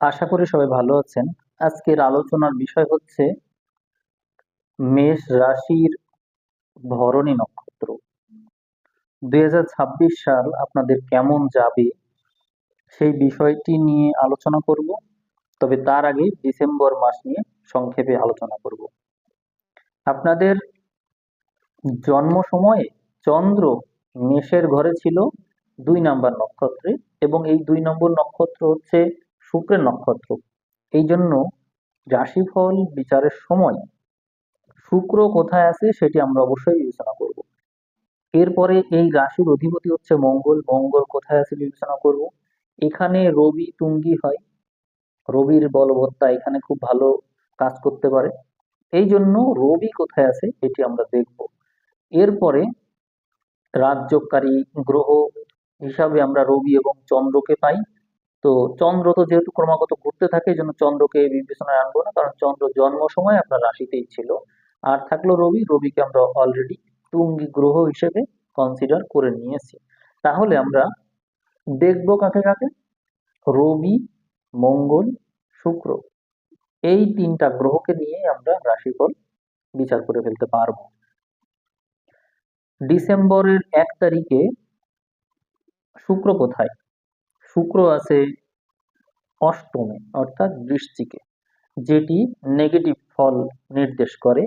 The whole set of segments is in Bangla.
আশা করি সবাই ভালো আছেন। আজকের আলোচনার বিষয় হচ্ছে মেষ রাশির ভরণী নক্ষত্র। দুই হাজার ছাব্বিশ সাল আপনাদের কেমন যাবে সেই বিষয়টি নিয়ে আলোচনা করব, তবে তার আগে ডিসেম্বর মাস নিয়ে সংক্ষেপে আলোচনা করব। আপনাদের জন্ম সময়ে চন্দ্র মেষের ঘরে ছিল দুই নাম্বার নক্ষত্রে এবং এই দুই নম্বর নক্ষত্র হচ্ছে শুক্রের নক্ষত্র। এই জন্য রাশিফল বিচারের সময় শুক্র কোথায় আছে সেটি আমরা অবশ্যই বিবেচনা করব। এরপরে এই রাশির অধিপতি হচ্ছে মঙ্গল। মঙ্গল কোথায় আছে বিবেচনা করব। এখানে রবি তুঙ্গি হয়। রবির বলবত্তা এখানে খুব ভালো কাজ করতে পারে। এই জন্য রবি কোথায় আছে এটি আমরা দেখব। এরপরে রাজ্যকারী গ্রহ হিসাবে আমরা রবি এবং চন্দ্রকে পাই। তো চন্দ্র তো যেহেতু ক্রমাগত ঘুরতে থাকে, এই জন্য চন্দ্রকে বিবেচনায় আনব না, কারণ চন্দ্র জন্ম সময় আপনার রাশিতেই ছিল। আর থাকল রবি, রবিকে আমরা অলরেডি তুঙ্গি গ্রহ হিসেবে কনসিডার করে নিয়েছি। তাহলে আমরা দেখব কাকে কাকে? রবি, মঙ্গল, শুক্র। এই তিনটা গ্রহকে নিয়ে আমরা রাশিফল বিচার করে ফেলতে পারব। ডিসেম্বরের এক তারিখে শুক্র কোথায়? শুক্র আছে অষ্টমে, অর্থাৎ বৃশ্চিকে, যেটি নেগেটিভ ফল নির্দেশ করে।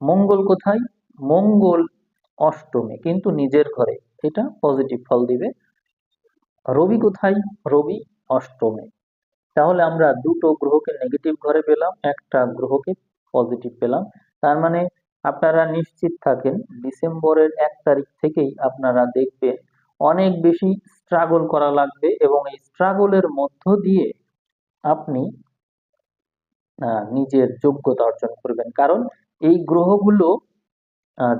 মঙ্গল কোথায়? মঙ্গল অষ্টমে, কিন্তু নিজের ঘরে এটা পজিটিভ ফল দিবে। রবি কোথায়? রবি অষ্টমে। তাহলে আমরা দুটো গ্রহকে নেগেটিভ ঘরে পেলাম, একটা গ্রহকে পজিটিভ পেলাম। তার মানে আপনারা নিশ্চিত থাকেন, ডিসেম্বরের এক তারিখ থেকেই আপনারা দেখবেন অনেক বেশি স্ট্রাগল করা লাগবে এবং এই স্ট্রাগলের মধ্য দিয়ে আপনি নিজের যোগ্যতা অর্জন করবেন। কারণ এই গ্রহগুলো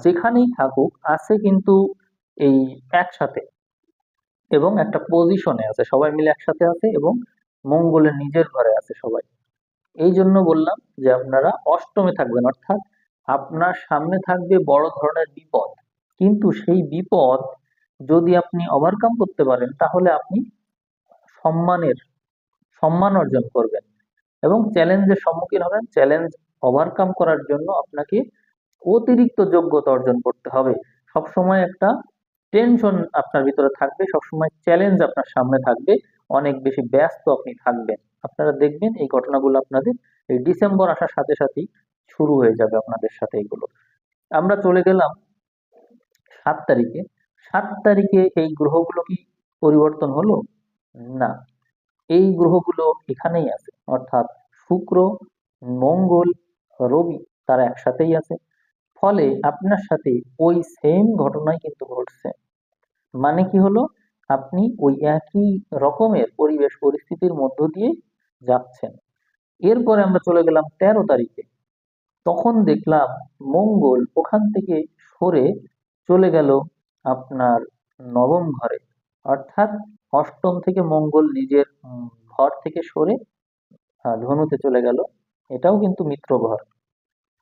যেখানেই থাকুক, আছে কিন্তু এই একসাথে। এবং একটা পজিশনে আছে, সবাই মিলে একসাথে আছে এবং মঙ্গলের নিজের ঘরে আছে সবাই। এই জন্য বললাম যে আপনারা অষ্টমে থাকবেন, অর্থাৎ আপনার সামনে থাকবে বড় ধরনের বিপদ। কিন্তু সেই বিপদ যদি আপনি ওভারকাম করতে পারেন, তাহলে আপনি সম্মানের সম্মান অর্জন করবেন। এবং চ্যালেঞ্জের সম্মুখীন হবেন। চ্যালেঞ্জ ওভারকাম করার জন্য আপনাকে অতিরিক্ত যোগ্যতা অর্জন করতে হবে। সবসময় একটা টেনশন আপনার ভিতরে থাকবে। সবসময় চ্যালেঞ্জ আপনার সামনে থাকবে। অনেক বেশি ব্যস্ত আপনি থাকবেন। আপনারা দেখবেন এই ঘটনাগুলো আপনাদের এই ডিসেম্বর আসার সাথে সাথেই শুরু হয়ে যাবে আপনাদের সাথে এগুলো। আমরা চলে গেলাম সাত তারিখে। সাত তারিখে এই গ্রহগুলো কি পরিবর্তন হলো? না। এই গ্রহগুলো এখানেই আছে। অর্থাৎ শুক্র, মঙ্গল, রবি তারা একসাথেই আছে। ফলে আপনার সাথে ওই সেম ঘটনাই কিন্তু ঘটছে। মানে কি হলো? আপনি ওই একই রকমের পরিবেশ পরিস্থিতির মধ্য দিয়ে যাচ্ছেন। এরপরে আমরা চলে গেলাম তেরো তারিখে। তখন দেখলাম মঙ্গল ওখান থেকে সরে চলে গেল আপনার নবম ঘরে। অর্থাৎ অষ্টম থেকে মঙ্গল নিজের ঘর থেকে সরে ধনুতে চলে গেল। এটাও কিন্তু মিত্র ঘর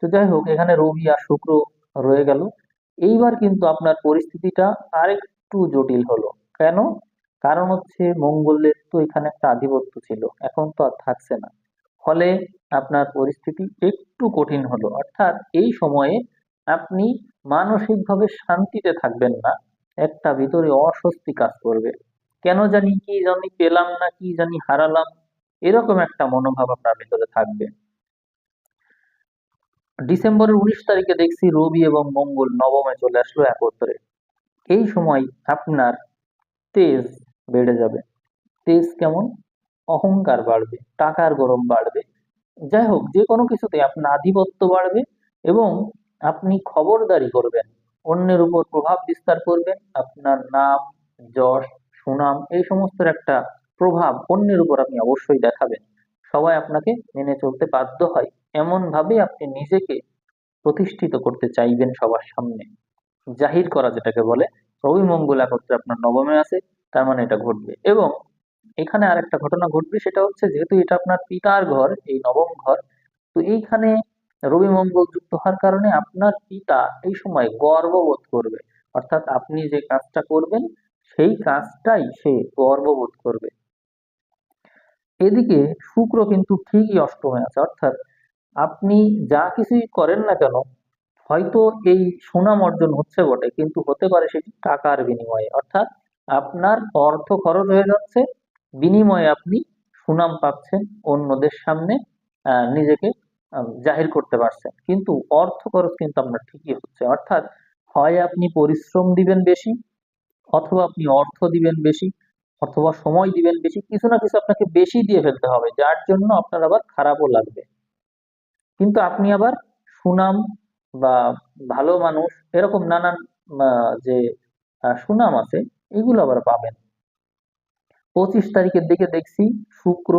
তো যাই হোক, এখানে রবি আর শুক্র রয়ে গেল। এইবার কিন্তু আপনার পরিস্থিতিটা আরেকটু জটিল হলো। কেন? কারণ হচ্ছে মঙ্গলের তো এখানে একটা আধিপত্য ছিল। এখন তো আর থাকছে না। ফলে আপনার পরিস্থিতি একটু কঠিন হলো। অর্থাৎ এই সময়ে আপনি মানসিকভাবে শান্তিতে থাকবেন না। একটা ভিতরে অস্বস্তি কাজ করবে। কেন জানি কি জানি পেলাম না, কি জানি হারালাম, এরকম একটা মনোভাব আপনার ভিতরে থাকবে। ডিসেম্বরের উনিশ তারিখে দেখছি রবি এবং মঙ্গল নবমে চলে আসলো একত্রে। এই সময় আপনার তেজ বেড়ে যাবে। তেজ কেমন? অহংকার বাড়বে, টাকার গরম বাড়বে। যাই হোক, যে কোনো কিছুতে আপনার আধিপত্য বাড়বে এবং আপনি খবরদারি করবেন। অন্যের উপর প্রভাব বিস্তার করবেন, আপনার নাম, যশ সুনাম, এই সমস্ত একটা প্রভাব অন্যের উপর আপনি অবশ্যই দেখাবেন। সবাই আপনাকে মেনে চলতে বাধ্য হয়। এমন ভাবে আপনি নিজেকে প্রতিষ্ঠিত করতে চাইবেন সবার সামনে। জাহির করা যেটাকে বলে, রবি মঙ্গল একত্রে আপনার নবমে আছে, তার মানে এটা ঘটবে। এবং এখানে আর একটা ঘটনা ঘটবে, সেটা হচ্ছে যেহেতু এটা আপনার পিতার ঘর, এই নবম ঘর, তো এইখানে রবি মঙ্গল যুক্ত হওয়ার কারণে আপনার পিতা এই সময় গর্ববোধ করবে। অর্থাৎ আপনি যে কাজটা করবেন সেই কাজটাই সে গর্ববোধ করবে। এদিকে শুক্র কিন্তু ঠিকই অষ্টমে আছে, অর্থাৎ আপনি যা কিছুই করেন না কেন, হয়তো এই সুনাম অর্জন হচ্ছে বটে, কিন্তু হতে পারে সেটি টাকার বিনিময়ে। অর্থাৎ আপনার অর্থ খরচ হয়ে যাচ্ছে, বিনিময়ে আপনি সুনাম পাচ্ছেন অন্যদের সামনে নিজেকে জাহির করতে পারছেন। কিন্তু অর্থ খরচ কিন্তু আপনার ঠিকই হচ্ছে। অর্থাৎ হয় আপনি পরিশ্রম দিবেন বেশি অথবা আপনি অর্থ দিবেন বেশি, অথবা সময় দিবেন বেশি, কিছু না কিছু আপনাকে বেশি দিয়ে ফেলতে হবে, যার জন্য আপনার আবার খারাপও লাগবে। কিন্তু আপনি আবার সুনাম বা ভালো মানুষ, এরকম নানান যে সুনাম আছে, এগুলো আবার পাবেন। পঁচিশ তারিখের দিকে দেখছি শুক্র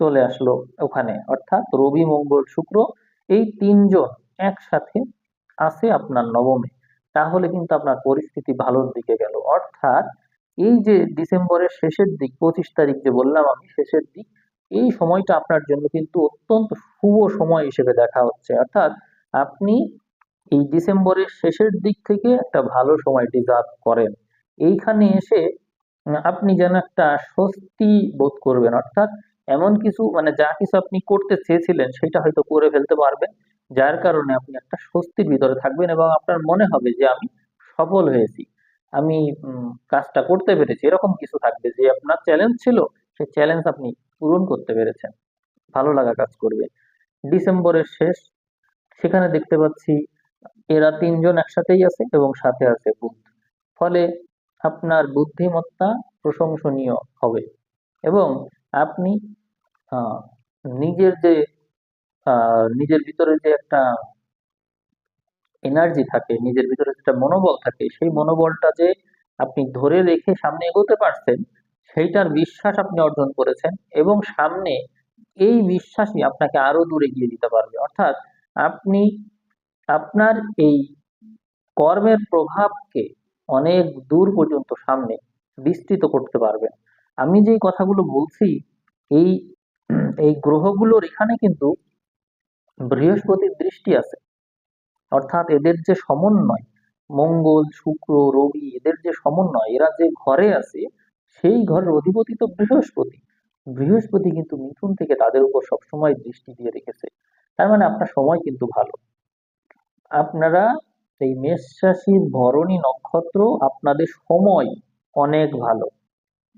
চলে আসলো ওখানে, অর্থাৎ রবি, মঙ্গল, শুক্র, এই তিনজন একসাথে আছে আপনার নবমে। তাহলে কিন্তু আপনার পরিস্থিতি ভালোর দিকে গেল। অর্থাৎ এই যে ডিসেম্বরের শেষের দিক, পঁচিশ তারিখ যে বললাম আমি, শেষের দিক, এই সময়টা আপনার জন্য কিন্তু অত্যন্ত শুভ সময় হিসেবে দেখা হচ্ছে। অর্থাৎ আপনি এই ডিসেম্বরের শেষের দিক থেকে একটা ভালো সময় ডিজার্ভ করেন। এইখানে এসে আপনি যেন একটা স্বস্তি বোধ করবেন। অর্থাৎ এমন কিছু মানে যা কিছু আপনি করতে চেয়েছিলেন, সেটা হয়তো করে ফেলতে পারবেন। যার কারণে আপনি একটা স্বস্তির ভিতরে থাকবেন এবং আপনার মনে হবে যে আমি সফল হয়েছি। আমি কাজটা করতে পেরেছি। এরকম কিছু থাকবে যে আপনার চ্যালেঞ্জ ছিল, সেই চ্যালেঞ্জ আপনি পূরণ করতে পেরেছেন। ভালো লাগা কাজ করবে। ডিসেম্বরের শেষ, সেখানে দেখতে পাচ্ছি এরা তিনজন একসাথেই আছে এবং সাথে আছে বুধ। ফলে আপনার বুদ্ধিমত্তা প্রশংসনীয় হবে। এবং আপনি নিজের যে নিজের ভিতরে যে একটা এনার্জি থাকে, নিজের ভিতরে যেটা মনোবল থাকে, সেই মনোবলটা যে আপনি ধরে রেখে সামনে এগোতে পারছেন, সেইটার বিশ্বাস আপনি অর্জন করেছেন এবং সামনে এই বিশ্বাসই আপনাকে আরও দূরে এগিয়ে দিতে পারবে। অর্থাৎ আপনি আপনার এই কর্মের প্রভাবকে অনেক দূর পর্যন্ত সামনে বিস্তৃত করতে পারবেন। আমি যেই কথাগুলো বলছি, এই এই গ্রহগুলোর এখানে কিন্তু বৃহস্পতির দৃষ্টি আছে। অর্থাৎ এদের যে সমন্বয়, মঙ্গল, শুক্র, রবি, এদের যে সমন্বয়, এরা যে ঘরে আছে, সেই ঘরের অধিপতি তো বৃহস্পতি। বৃহস্পতি কিন্তু মিথুন থেকে তাদের উপর সবসময় দৃষ্টি দিয়ে রেখেছে। তার মানে আপনার সময় কিন্তু ভালো। আপনারা এই মেষ রাশির ভরণী নক্ষত্র আপনাদের সময় অনেক ভালো।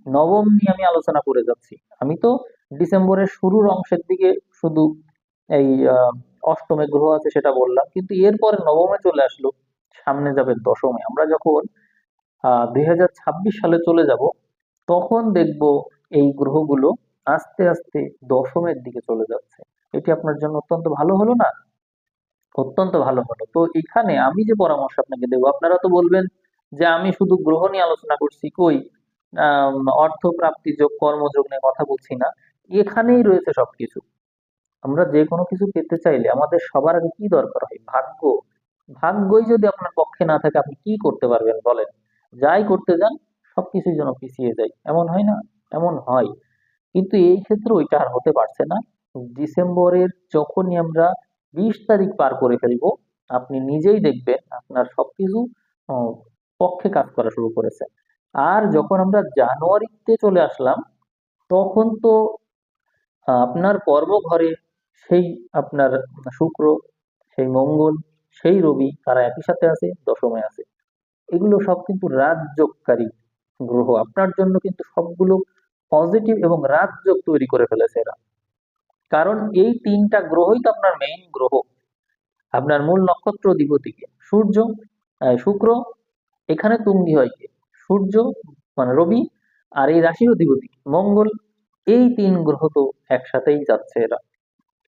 নবম নিয়ে আমি আলোচনা করে যাচ্ছি। আমি তো ডিসেম্বরের শুরুর অংশের দিকে শুধু এই অষ্টমে গ্রহ আছে সেটা বললাম। কিন্তু এরপরে নবমে চলে আসলো, সামনে যাবে দশমে। আমরা যখন দুই সালে চলে যাব, তখন দেখব এই গ্রহগুলো আস্তে আস্তে দশমের দিকে চলে যাচ্ছে। এটি আপনার জন্য অত্যন্ত ভালো হলো না? অত্যন্ত ভালো হলো। তো এখানে আমি যে পরামর্শ আপনাকে দেবো, আপনারা তো বলবেন যে আমি শুধু গ্রহ নিয়ে আলোচনা করছি, কই? অর্থ প্রাপ্তি যোগ, কর্মযোগ নিয়ে কথা বলছি না। এখানেই রয়েছে সবকিছু। আমরা যে কোনো কিছু পেতে চাইলে আমাদের সবার আগে কি দরকার হয়? ভাগ্য। ভাগ্যই যদি আপনার পক্ষে না থাকে, আপনি কি করতে পারবেন বলেন? যাই করতে যান সবকিছুই যেন পিছিয়ে যায় এমন হয় না? এমন হয়। কিন্তু এই ক্ষেত্রে ওইটা আর হতে পারছে না। ডিসেম্বরের যখনই আমরা বিশ তারিখ পার করে ফেলব, আপনি নিজেই দেখবেন আপনার সবকিছু পক্ষে কাজ করা শুরু করেছে। আর যখন আমরা জানুয়ারিতে চলে আসলাম, তখন তো আপনার কর্মঘরে সেই আপনার শুক্র, সেই মঙ্গল, সেই রবি তারা একই সাথে আছে, দশমে আছে। এগুলো সব কিন্তু রাজযোগকারী গ্রহ। আপনার জন্য কিন্তু সবগুলো পজিটিভ এবং রাজযোগ তৈরি করে ফেলেছে এরা। কারণ এই তিনটা গ্রহই তো আপনার মেইন গ্রহ। আপনার মূল নক্ষত্র অধিপতিকে। সূর্য শুক্র, এখানে তুঙ্গি হয় কে? সূর্য মানে রবি আর এই রাশির অধিপতি। মঙ্গল, এই তিন গ্রহ তো একসাথেই যাচ্ছে এরা।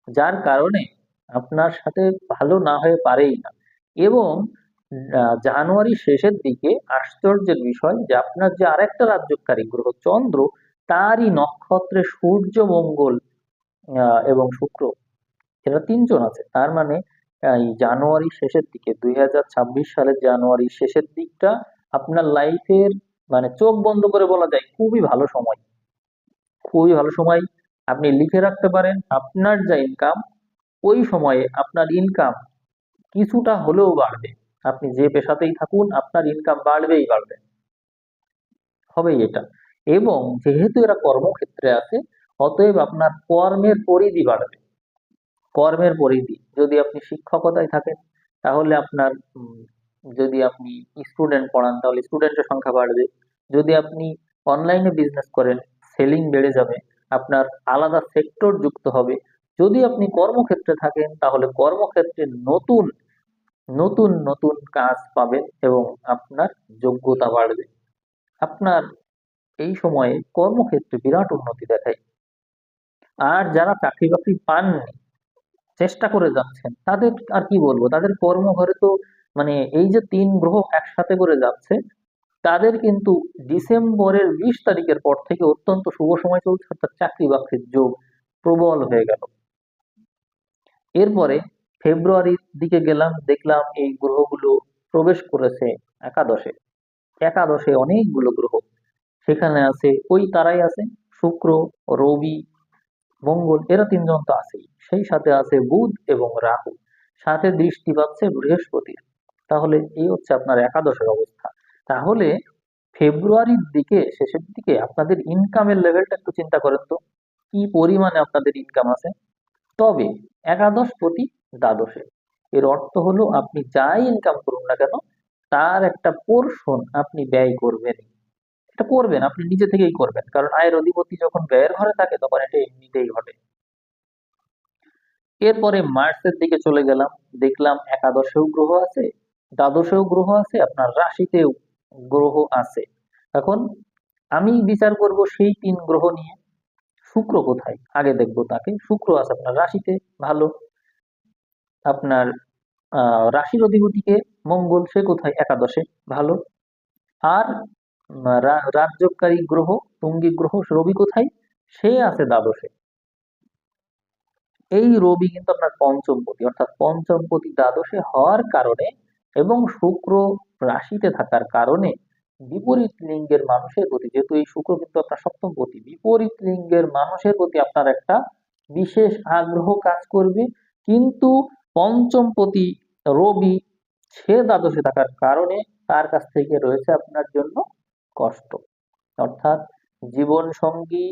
যার কারণে আপনার সাথে ভালো না হয়ে পারেই না। এবং জানুয়ারি শেষের দিকে আশ্চর্যের বিষয় যে আপনার যে আরেকটা রাজ্যকারী গ্রহ চন্দ্র তারই নক্ষত্রে সূর্য, মঙ্গল এবং শুক্র এরা তিনজন আছে। তার মানে জানুয়ারি শেষের দিকে, দুই হাজার ছাব্বিশ সালের জানুয়ারি শেষের দিকটা আপনার লাইফের মানে চোখ বন্ধ করে বলা যায়, খুবই ভালো সময়। খুবই ভালো সময়। আপনি লিখে রাখতে পারেন আপনার যা ইনকাম ওই সময়ে আপনার ইনকাম কিছুটা হলেও বাড়বে। আপনি যে পেশাতেই থাকুন, আপনার ইনকাম বাড়বেই বাড়বে। হবেই এটা। এবং যেহেতু এরা কর্মক্ষেত্রে আছে, অতএব আপনার কর্মের পরিধি বাড়বে। কর্মের পরিধি। যদি আপনি শিক্ষকতায় থাকেন, তাহলে আপনার যদি আপনি স্টুডেন্ট পড়ান, তাহলে স্টুডেন্টের সংখ্যা বাড়বে। যদি আপনি অনলাইনে বিজনেস করেন সেলিং বেড়ে যাবে। আপনার আলাদা সেক্টর যুক্ত হবে। যদি আপনি কর্মক্ষেত্রে থাকেন, তাহলে কর্মক্ষেত্রে নতুন নতুন নতুন কাজ পাবেন এবং আপনার যোগ্যতা বাড়বে। আপনার এই সময়ে কর্মক্ষেত্রে বিরাট উন্নতি দেখায়। আর যারা চাকরি বাকরি পাননি, চেষ্টা করে যাচ্ছেন, তাদের আর কি বলব? তাদের কর্মঘরে তো মানে এই যে তিন গ্রহ একসাথে করে যাচ্ছে তাদের কিন্তু ডিসেম্বরের বিশ তারিখের পর থেকে অত্যন্ত শুভ সময় চলছে, অর্থাৎ চাকরি বাকরির যোগ প্রবল হয়ে গেল। এরপরে ফেব্রুয়ারির দিকে গেলাম, দেখলাম এই গ্রহগুলো প্রবেশ করেছে একাদশে। একাদশে অনেকগুলো গ্রহ, সেখানে আছে ওই তারাই আছে, শুক্র, রবি, মঙ্গল, এরা তিনজন তো আছেই। সেই সাথে আছে বুধ এবং রাহু। সাথে দৃষ্টি পাচ্ছে বৃহস্পতির। তাহলে এই হচ্ছে আপনার একাদশের অবস্থা। তাহলে ফেব্রুয়ারির দিকে, শেষের দিকে আপনাদের ইনকামের লেভেলটা একটু চিন্তা করেন তো। কি পরিমাণে আপনাদের ইনকাম আছে? তবে একাদশ প্রতি দ্বাদশে। এর অর্থ হলো আপনি যাই ইনকাম করুন না কেন, তার একটা পোর্শন আপনি ব্যয় করবেন। এটা করবেন, আপনি নিজে থেকেই করবেন। কারণ আয়ের অধিপতি যখন ব্যয়ের ঘরে থাকে, তখন এটা এমনিতেই ঘটে। এরপরে মার্চের দিকে চলে গেলাম, দেখলাম একাদশেও গ্রহ আছে, দ্বাদশেও গ্রহ আছে, আপনার রাশিতেও গ্রহ আছে। এখন আমি বিচার করব সেই তিন গ্রহ নিয়ে। শুক্র কোথায়? আগে দেখব তাকে। শুক্র আছে আপনার রাশিতে ভালো। আপনার আহ রাশির অধিপতিকে মঙ্গল সে কোথায়? একাদশে ভালো। আর উম, রা- রাজযোগকারী গ্রহ তুঙ্গী গ্রহ রবি কোথায়? সে আছে দ্বাদশে। এই রবি কিন্তু আপনার পঞ্চমপতি অর্থাৎ পঞ্চমপতি দ্বাদশে হওয়ার কারণে এবং শুক্র রাশিতে থাকার কারণে বিপরীত লিঙ্গের মানুষের প্রতি, যেহেতু এই শুক্র কিন্তু আপনার সপ্তমপতি বিপরীত লিঙ্গের মানুষের প্রতি আপনার একটা বিশেষ আগ্রহ কাজ করবে। কিন্তু পঞ্চমপতি রবি, সে দ্বাদশে থাকার কারণে তার কাছ থেকে রয়েছে আপনার জন্য কষ্ট। অর্থাৎ জীবন সঙ্গী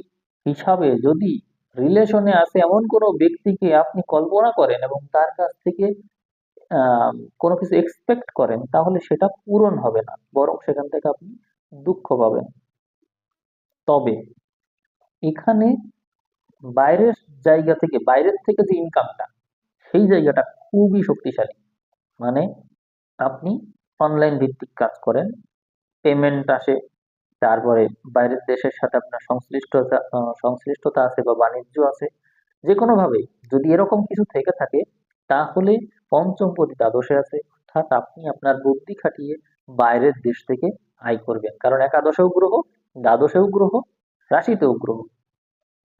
হিসাবে যদি রিলেশনে আছে এমন কোনো ব্যক্তিকে আপনি কল্পনা করেন এবং তার কাছ থেকে কোনো কিছু এক্সপেক্ট করেন, তাহলে সেটা পূরণ হবে না, বরং সেখান থেকে আপনি দুঃখ পাবেন। তবে এখানে বাইরের জায়গা থেকে, বাইরের থেকে যে ইনকামটা সেই জায়গাটা খুবই শক্তিশালী। মানে আপনি অনলাইন ভিত্তিক কাজ করেন পেমেন্ট আসে, তারপরে বাইরের দেশের সাথে আপনার সংশ্লিষ্টতা সংশ্লিষ্টতা আছে বা বাণিজ্য আছে যে কোনোভাবেই যদি এরকম কিছু থেকে থাকে তাহলে পঞ্চম পঞ্চমপতি দ্বাদশে আছে। অর্থাৎ আপনি আপনার বুদ্ধি খাটিয়ে বাইরের দেশ থেকে আয় করবেন। কারণ একাদশেও গ্রহ, দ্বাদশেও গ্রহ, রাশিতেও গ্রহ।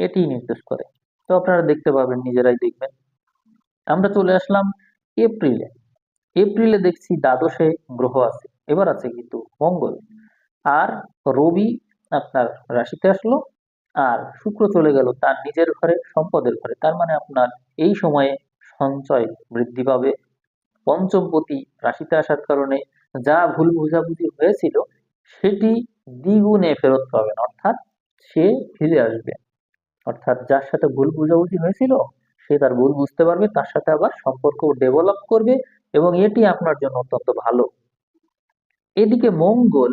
এটি নির্দেশ করে। তো আপনারা দেখতে পাবেন, নিজেরাই দেখবেন। আমরা চলে আসলাম এপ্রিলে। এপ্রিলে দেখছি দ্বাদশে গ্রহ আছে। এবার আছে কিন্তু মঙ্গল। আর রবি আপনার রাশিতে আসলো, আর শুক্র চলে গেল তার নিজের ঘরে, সম্পদের ঘরে। তার মানে আপনার এই সময়ে সঞ্চয় বৃদ্ধি পাবে। পঞ্চমপতি রাশিতে আসার কারণে যা ভুল বোঝাবুঝি হয়েছিল, সেটি দ্বিগুণে ফেরত পাবেন। অর্থাৎ সে ফিরে আসবে। অর্থাৎ যার সাথে ভুল বোঝাবুঝি হয়েছিল, সে তার ভুল বুঝতে পারবে, তার সাথে আবার সম্পর্ক ডেভেলপ করবে এবং এটি আপনার জন্য অত্যন্ত ভালো। এদিকে মঙ্গল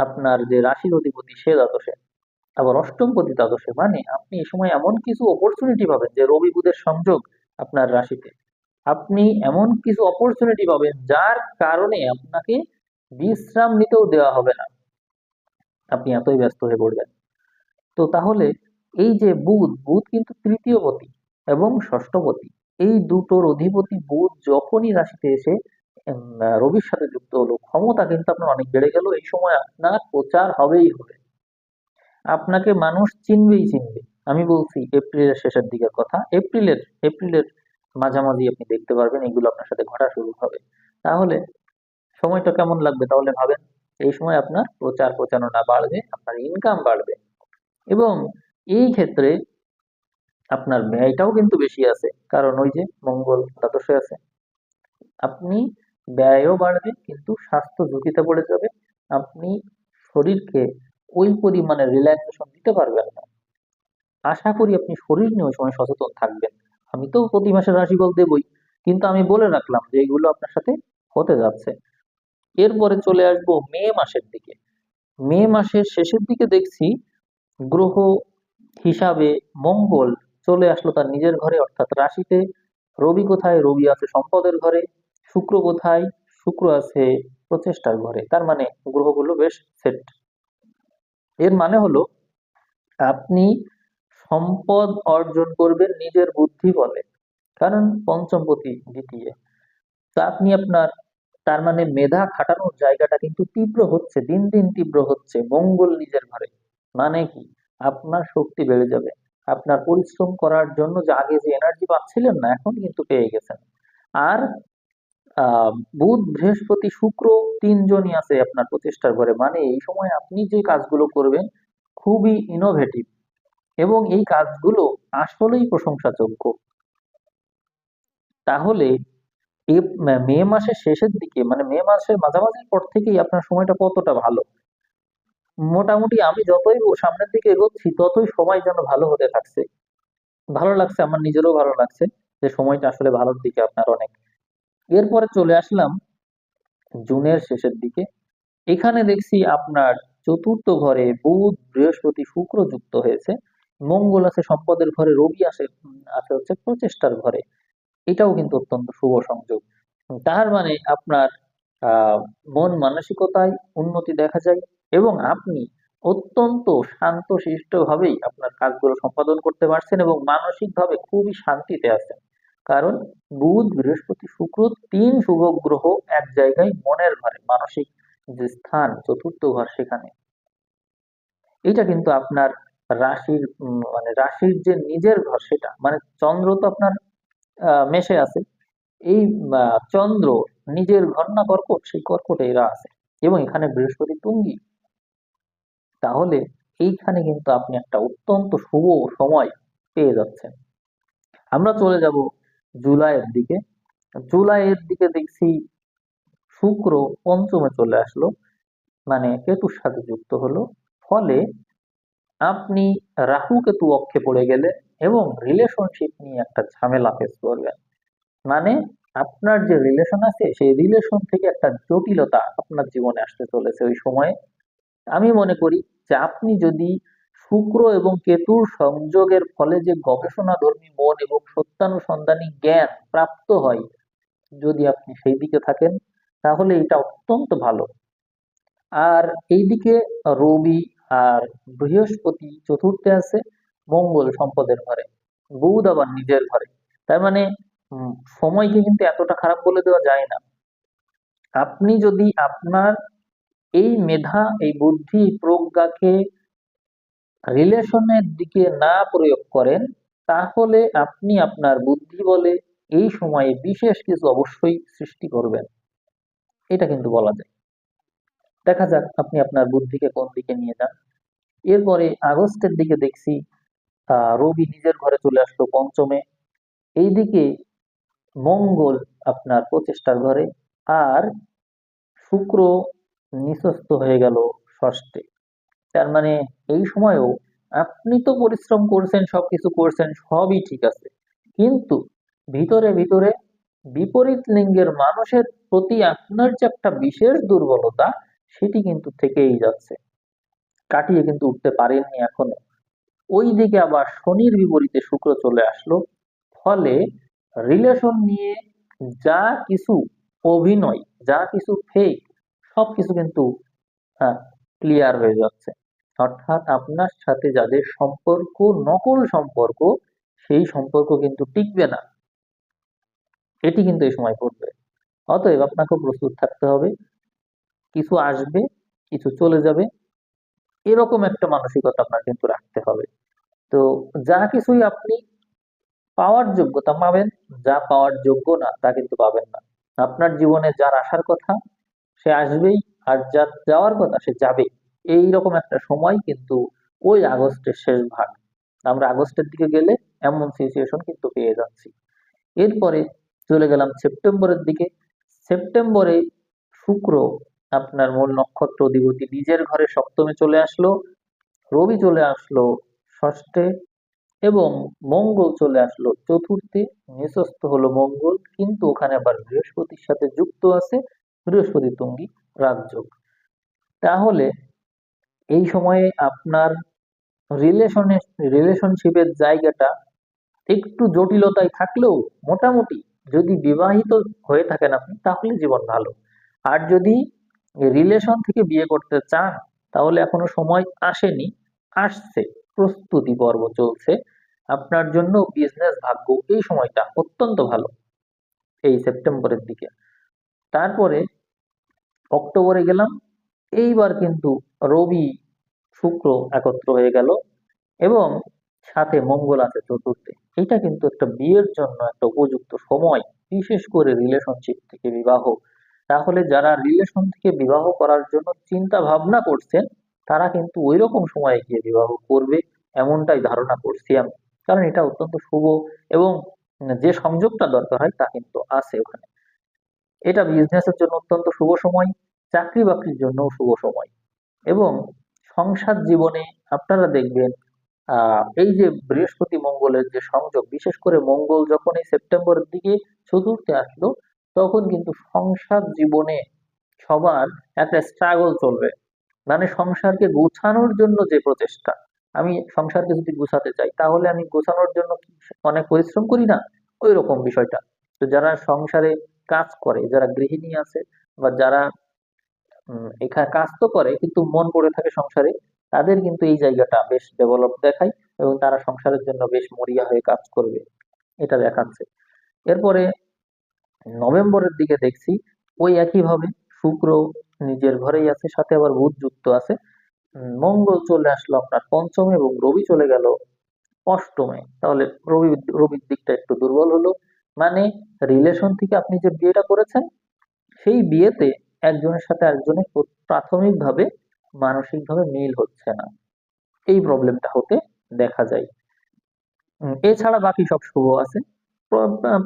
আপনার যে রাশির অধিপতি, সে দ্বাদশে। আবার অষ্টমপতি দ্বাদশে মানে আপনি এই সময় এমন কিছু অপরচুনিটি পাবেন যে রবি বুধের সংযোগ আপনার রাশিতে। আপনি এমন কিছু অপরচুনিটি পাবেন, যার কারণে আপনাকে বিশ্রাম নিতেও দেওয়া হবে না। আপনি এতই ব্যস্ত হয়ে পড়বেন। তো তাহলে এই যে বুধ বুধ কিন্তু তৃতীয়পতি এবং ষষ্ঠপতি এই দুটোর অধিপতি বুধ যখনই রাশিতে এসে রবির সাথে যুক্ত হলো, ক্ষমতা কিন্তু আপনার অনেক বেড়ে গেল। এই সময় আপনার প্রচার হবেই হবে। আপনাকে মানুষ চিনবেই চিনবে। আমি বলছি এপ্রিলের শেষের দিকের কথা। এপ্রিলের এপ্রিলের মাঝামাঝি আপনি দেখতে পারবেন, এগুলো আপনার সাথে ঘটা শুরু হবে। তাহলে সময়টা কেমন লাগবে তাহলে ভাবেন? এই সময় আপনার প্রচার প্রচারণা বাড়বে, আপনার ইনকাম বাড়বে। এবং এই ক্ষেত্রে আপনার ব্যয়টাও কিন্তু বেশি আছে। কারণ ওই যে মঙ্গল দ্বাদশে আছে। আপনি ব্যয়ও বাড়বে, কিন্তু স্বাস্থ্য ঝুঁকিতে পড়ে যাবে। আপনি শরীরকে ওই পরিমাণে রিল্যাক্সেশন দিতে পারবেন না। আশা করি আপনি শরীর নিয়ে ওই সময় সচেতন থাকবেন। আমি তো প্রতি মাসে রাশিফল দেবই, কিন্তু আমি বলে রাখলাম যে এগুলো আপনার সাথে হতে যাচ্ছে। এরপরে চলে আসব মে মাসের দিকে। মে মাসের শেষের দিকে দেখছি গ্রহ হিসাবে মঙ্গল চলে আসলো তার নিজের ঘরে, অর্থাৎ রাশিতে। রবি কোথায়? রবি আছে সম্পদের ঘরে, শুক্র কোথায়? শুক্র আছে প্রচেষ্টার ঘরে, তার মানে গ্রহগুলো বেশ সেট এর মানে হলো আপনি সম্পদ অর্জন করবেন নিজের বুদ্ধি বলে। কারণ পঞ্চমপতি দ্বিতীয়। তা আপনি আপনার, তার মানে মেধা খাটানোর জায়গাটা কিন্তু তীব্র হচ্ছে, দিন দিন তীব্র হচ্ছে, মঙ্গল নিজের ঘরে। মানে কি? আপনার শক্তি বেড়ে যাবে। আপনার পরিশ্রম করার জন্য যে আগে যে এনার্জি পাচ্ছিলেন না, এখন কিন্তু পেয়ে গেছেন। আর বুধ, বৃহস্পতি, শুক্র তিনজনই আছে আপনার প্রচেষ্টার ঘরে। মানে এই সময় আপনি যে কাজগুলো করবেন, খুবই ইনোভেটিভ এবং এই কাজগুলো আসলেই প্রশংসাযোগ্য। তাহলে মে মাসের শেষের দিকে মানে মে মাসের মাঝামাঝির পর থেকেই আপনার সময়টা কতটা ভালো? মোটামুটি আমি যতই সামনের দিকে এগোচ্ছি, ততই সময় যেন ভালো হতে থাকছে। ভালো লাগছে, আমার নিজেরও ভালো লাগছে যে সময়টা আসলে ভালোর দিকে আপনার অনেক। এরপরে চলে আসলাম জুনের শেষের দিকে। এখানে দেখছি আপনার চতুর্থ ঘরে বুধ, বৃহস্পতি, শুক্র যুক্ত হয়েছে। মঙ্গল আছে, সম্পদের ঘরে রবি আছে আছে হচ্ছে প্রচেষ্টার ঘরে। এটাও কিন্তু অত্যন্ত শুভ সংযোগ। তার মানে আপনার মন মানসিকতায় উন্নতি দেখা যায় এবং আপনি অত্যন্ত শান্ত শিষ্ট ভাবেই আপনার কাজগুলো সম্পাদন করতে পারছেন এবং মানসিকভাবে খুবই শান্তিতে আছেন। কারণ বুধ, বৃহস্পতি, শুক্র তিন শুভ গ্রহ এক জায়গায় মনের ঘরে মানসিক যে স্থান, চতুর্থ ঘর সেখানে। এটা কিন্তু আপনার রাশির মানে রাশির যে নিজের ঘর সেটা মানে চন্দ্র তো আপনার মেশে আছে, এই চন্দ্র নিজের ঘর না কর্কট, সেই কর্কটে এরা আছে। এবং এখানে বৃহস্পতি তুঙ্গি। তাহলে এইখানে কিন্তু আপনি একটা অত্যন্ত শুভ সময় পেয়ে যাচ্ছেন। আমরা চলে যাব জুলাইয়ের দিকে। জুলাইয়ের দিকে দেখছি শুক্র পঞ্চমে চলে আসলো মানে কেতুর সাথে যুক্ত হলো। ফলে আপনি রাহু কেতু অক্ষে পড়ে গেলে এবং রিলেশনশিপ নিয়ে একটা ঝামেলা ফেস করবেন। মানে আপনার যে রিলেশন আছে, সেই রিলেশন থেকে একটা জটিলতা আপনার জীবনে আসতে চলেছে ওই সময়ে। আমি মনে করি যে আপনি যদি শুক্র এবং কেতুর সংযোগের ফলে যে গবেষণাধর্মী মন এবং সত্যানুসন্ধানী জ্ঞান প্রাপ্ত হয়, যদি আপনি সেই দিকে থাকেন, তাহলে এটা অত্যন্ত ভালো। আর এইদিকে রবি আর বৃহস্পতি চতুর্থে আছে মঙ্গল সম্পদের ঘরে, বুধ আবার নিজের ঘরে। তার মানে সময়কে কিন্তু এতটা খারাপ বলে দেওয়া যায় না। আপনি যদি আপনার এই মেধা, এই বুদ্ধি প্রজ্ঞাকে রিলেশনের দিকে না প্রয়োগ করেন, তাহলে আপনি আপনার বুদ্ধি বলে এই সময়ে বিশেষ কিছু অবশ্যই সৃষ্টি করবেন। এটা কিন্তু বলা যায়। দেখা যাক আপনি আপনার বুদ্ধিকে কোন দিকে নিয়ে যান। এরপরে আগস্টের দিকে দেখছি রবি নিজের ঘরে চলে আসলো পঞ্চমে। এইদিকে মঙ্গল আপনার প্রচেষ্টার ঘরে আর শুক্র নিঃস্ত হয়ে গেল ষষ্ঠে। তার মানে এই সময়ও আপনি তো পরিশ্রম করছেন, সবকিছু করছেন, সবই ঠিক আছে। কিন্তু ভিতরে ভিতরে বিপরীত লিঙ্গের মানুষের প্রতি আপনার যে একটা বিশেষ দুর্বলতা, সেটি কিন্তু থেকেই যাচ্ছে। কাটিয়ে কিন্তু উঠতে পারেননি এখনও। ওই দিকে আবার শনির বিপরীতে শুক্র চলে আসলো। ফলে রিলেশন নিয়ে যা কিছু অভিনয়, যা কিছু ফেক সব কিছু কিন্তু ক্লিয়ার হয়ে যাচ্ছে। অর্থাৎ আপনার সাথে যাদের সম্পর্ক, নকল সম্পর্ক, সেই সম্পর্ক কিন্তু টিকবে না। এটি কিন্তু এই সময় ঘটবে। অতএব আপনাকে প্রস্তুত থাকতে হবে। কিছু আসবে, কিছু চলে যাবে। এরকম একটা মানসিকতা আপনার কিন্তু রাখতে হবে। তো যা কিছুই আপনি পাওয়ার যোগ্যতা পাবেন, যা পাওয়ার যোগ্য না, তা কিন্তু পাবেন না। আপনার জীবনে যার আসার কথা, সে আসবেই, আর যার যাওয়ার কথা, সে যাবে। এই রকম একটা সময় কিন্তু ওই আগস্টের শেষ ভাগ। আমরা আগস্টের দিকে গেলে এমন সিচুয়েশন কিন্তু পেয়ে যাচ্ছি। এরপরে চলে গেলাম সেপ্টেম্বরের দিকে। সেপ্টেম্বরে শুক্র আপনার মূল নক্ষত্র অধিপতি নিজের ঘরে সপ্তমে চলে আসলো, রবি চলে আসলো ষষ্ঠে এবং মঙ্গল চলে আসলো চতুর্থে। নিচস্থ হলো মঙ্গল, কিন্তু ওখানে আবার বৃহস্পতির সাথে যুক্ত আছে বৃহস্পতি তুঙ্গি রাজযোগ। তাহলে এই সময়ে আপনার রিলেশনের রিলেশনশিপের জায়গাটা একটু জটিলতায় থাকলেও মোটামুটি যদি বিবাহিত হয়ে থাকেন আপনি, তাহলে জীবন ভালো। আর যদি রিলেশন থেকে বিয়ে করতে চান, তাহলে এখনও সময় আসেনি, আসছে, প্রস্তুতি পর্ব চলছে। আপনার জন্য বিজনেস ভাগ্য এই সময়টা অত্যন্ত ভালো, এই সেপ্টেম্বরের দিকে। তারপরে অক্টোবরে গেলাম, এইবার কিন্তু রবি, শুক্র একত্র হয়ে গেল এবং সাথে মঙ্গল আছে চতুর্থে। এটা কিন্তু একটা বিয়ের জন্য একটা উপযুক্ত সময়, বিশেষ করে রিলেশনশিপ থেকে বিবাহ। তাহলে যারা রিলেশন থেকে বিবাহ করার জন্য চিন্তা ভাবনা করছেন, তারা কিন্তু ওই রকম সময়ে গিয়ে বিবাহ করবে এমনটাই ধারণা করছি আমি। কারণ এটা অত্যন্ত শুভ এবং যে সংযোগটা দরকার হয় তা কিন্তু আছে ওখানে। এটা বিজনেসের জন্য অত্যন্ত শুভ সময়, চাকরি বাকরির জন্য শুভ সময়। এবং সংসার জীবনে আপনারা দেখবেন এই যে বৃহস্পতি মঙ্গলের যে সংযোগ, বিশেষ করে মঙ্গল যখন এই সেপ্টেম্বরের দিকে চতুর্থে আসলো তখন কিন্তু সংসার জীবনে সবার একটা স্ট্রাগল চলবে। মানে সংসারকে গোছানোর জন্য যে প্রচেষ্টা, আমি সংসারকে যদি গোছাতে চাই, তাহলে আমি গোছানোর জন্য অনেক পরিশ্রম করি না? ওই রকম বিষয়টা। তো যারা সংসারে কাজ করে, যারা গৃহিণী আছে বা যারা এখানে কাজ তো করে, কিন্তু মন পড়ে থাকে সংসারে, তাদের কিন্তু এই জায়গাটা বেশ ডেভেলপ দেখায় এবং তারা সংসারের জন্য বেশ মরিয়া হয়ে কাজ করবে। এটা দেখাচ্ছে। এরপরে নভেম্বরের দিকে দেখছি ওই একইভাবে শুক্র নিজের ঘরেই আছে, সাথে আবার বুধ যুক্ত আছে। মঙ্গল চলে আসলো আপনার পঞ্চমে এবং রবি চলে গেল অষ্টমে। তাহলে রবি, রবির দিকটা একটু দুর্বল হলো। মানে রিলেশন থেকে আপনি যে বিয়েটা করেছেন, সেই বিয়েতে একজনের সাথে আরেকজনের প্রাথমিকভাবে মানসিকভাবে মিল হচ্ছে না। এই প্রবলেমটা হতে দেখা যায়। এছাড়া বাকি সব শুভ আছে।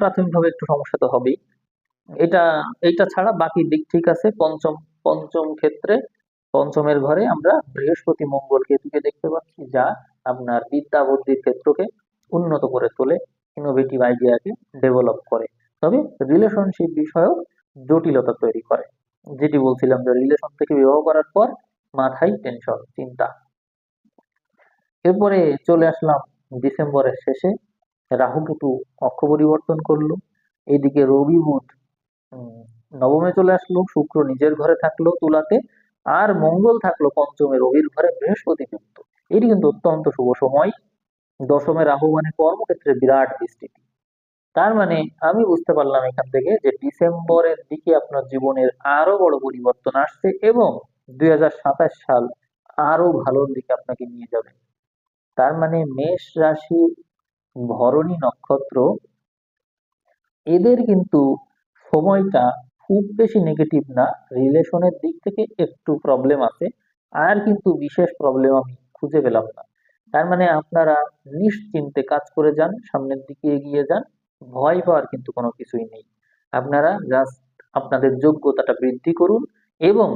প্রাথমিকভাবে একটু সমস্যা তো হবেই। এটা এটা ছাড়া বাকি দিক ঠিক আছে। পঞ্চম পঞ্চম ক্ষেত্রে, পঞ্চমের ঘরে আমরা বৃহস্পতি মঙ্গল কেতুকে দেখতে পাচ্ছি, যা আপনার বিদ্যা বুদ্ধির ক্ষেত্রকে উন্নত করে তোলে ইনোভেটিভ আইডিয়াকে ডেভেলপ করে। তবে রিলেশনশিপ বিষয়ক জটিলতা তৈরি করে। যেটি বলছিলাম যে রিলেশন থেকে বিবাহ করার পর মাথায় টেনশন চিন্তা। এরপরে চলে আসলাম ডিসেম্বরের শেষে। রাহু কেতু অক্ষ পরিবর্তন করল। এইদিকে রবি বুধ নবমে চলে আসলো, শুক্র নিজের ঘরে থাকল তুলাতে আর মঙ্গল থাকল পঞ্চমে রবির ঘরে বৃহস্পতি যুক্ত। এটি কিন্তু অত্যন্ত শুভ সময়। দশমে রাহু মানে কর্মক্ষেত্রে বিরাট বিস্তৃতি। তার মানে আমি বুঝতে পারলাম এখান থেকে যে ডিসেম্বরের দিকে আপনার জীবনের আরও বড় পরিবর্তন আসছে এবং দুই হাজার সাতাশ সাল আরও ভালোর দিকে আপনাকে নিয়ে যাবে। তার মানে মেষ রাশি ভরণী নক্ষত্র, এদের কিন্তু সময়টা খুব বেশি নেগেটিভ না। রিলেশনের দিক থেকে একটু প্রবলেম আছে। আর কিন্তু বিশেষ প্রবলেম আমি খুঁজে পেলাম না। তার মানে আপনারা নিশ্চিন্তে কাজ করে যান, সামনের দিকে এগিয়ে যান। ভয় পাওয়ার কিন্তু কোনো কিছুই নেই। আপনারা জাস্ট আপনাদের যোগ্যতাটা বৃদ্ধি করুন এবং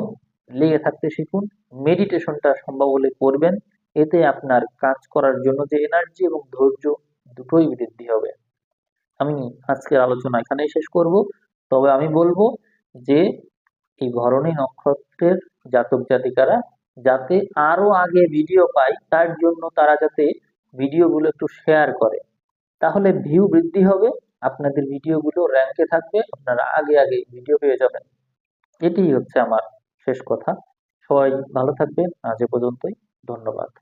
লেগে থাকতে শিখুন। মেডিটেশনটা সম্ভব হলে করবেন। এতে আপনার কাজ করার জন্য যে এনার্জি এবং ধৈর্য দুটোই বৃদ্ধি হবে। আমি আজকের আলোচনা এখানেই শেষ করব। তবে আমি বলব যে, এই ভরণী নক্ষত্রের জাতক জাতিকারা যাতে আরও আগে ভিডিও পায়, তার জন্য তারা যাতে ভিডিওগুলো একটু শেয়ার করে। তাহলে ভিউ বৃদ্ধি হবে, আপনাদের ভিডিওগুলো র্যাঙ্কে থাকবে, আপনারা আগে আগে ভিডিও পেয়ে যাবেন। এটি হচ্ছে আমার শেষ কথা। সবাই ভালো থাকবেন। আজ এ পর্যন্তই। ধন্যবাদ।